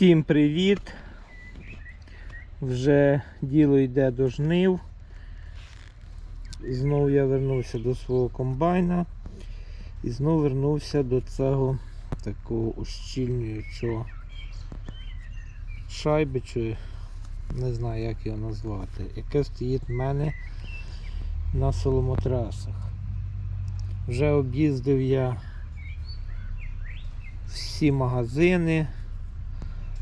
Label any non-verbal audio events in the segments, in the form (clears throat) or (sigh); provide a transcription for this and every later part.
Всім привіт! Вже діло йде до жнив. Знову я вернувся до свого комбайна і знову вернувся до цього такого ущільнюючого шайби, чи не знаю як його назвати, яке стоїть в мене на соломотрасах. Вже об'їздив я всі магазини,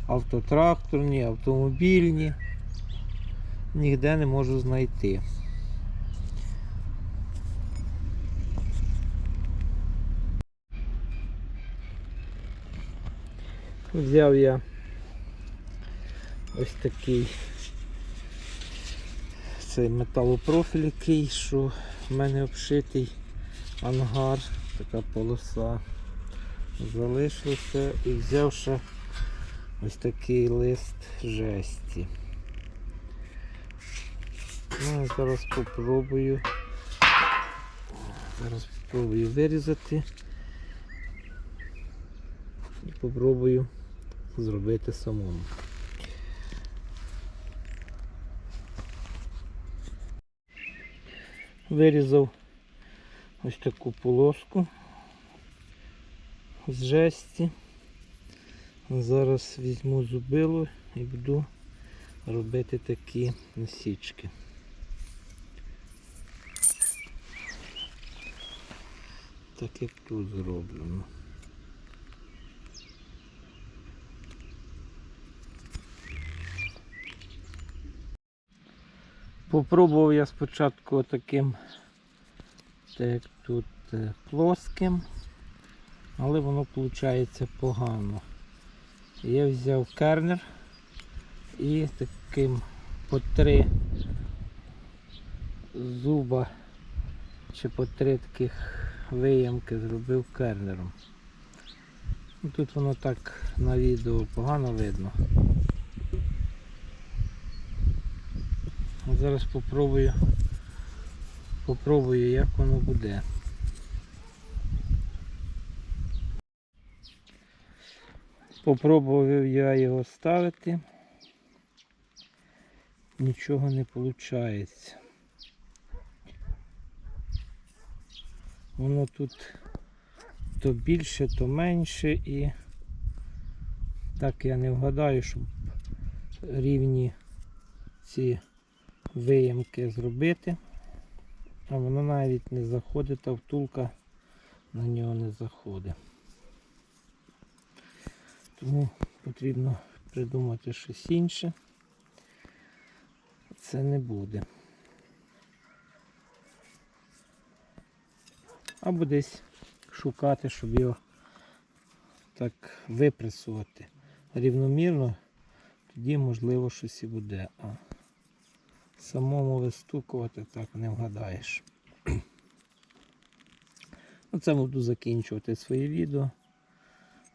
автотракторні, автомобільні. Ніде не можу знайти. Взяв я ось такий цей металопрофіль, який, що в мене обшитий ангар, така полоса залишився і взяв ще ось такий лист жесті. Ну, я зараз попробую. Зараз попробую вирізати і попробую зробити самому. Вирізав ось таку полоску з жесті. Зараз візьму зубило і буду робити такі насічки. Так як тут зроблено. Попробував я спочатку таким, так як тут е, плоским, але воно виходить погано. Я взяв кернер і таким по три зуба чи по три таких виямки зробив кернером. Тут воно так на відео погано видно. Зараз попробую, попробую як воно буде. Попробував я його ставити. Нічого не виходить. Воно тут то більше, то менше і так я не вгадаю, щоб рівні ці виямки зробити. А воно навіть не заходить, та втулка на нього не заходить. Тому потрібно придумати щось інше. Це не буде. Або десь шукати, щоб його так випресувати рівномірно, тоді можливо щось і буде. А самому вистукувати так не вгадаєш. (clears throat) На цьому буду закінчувати своє відео.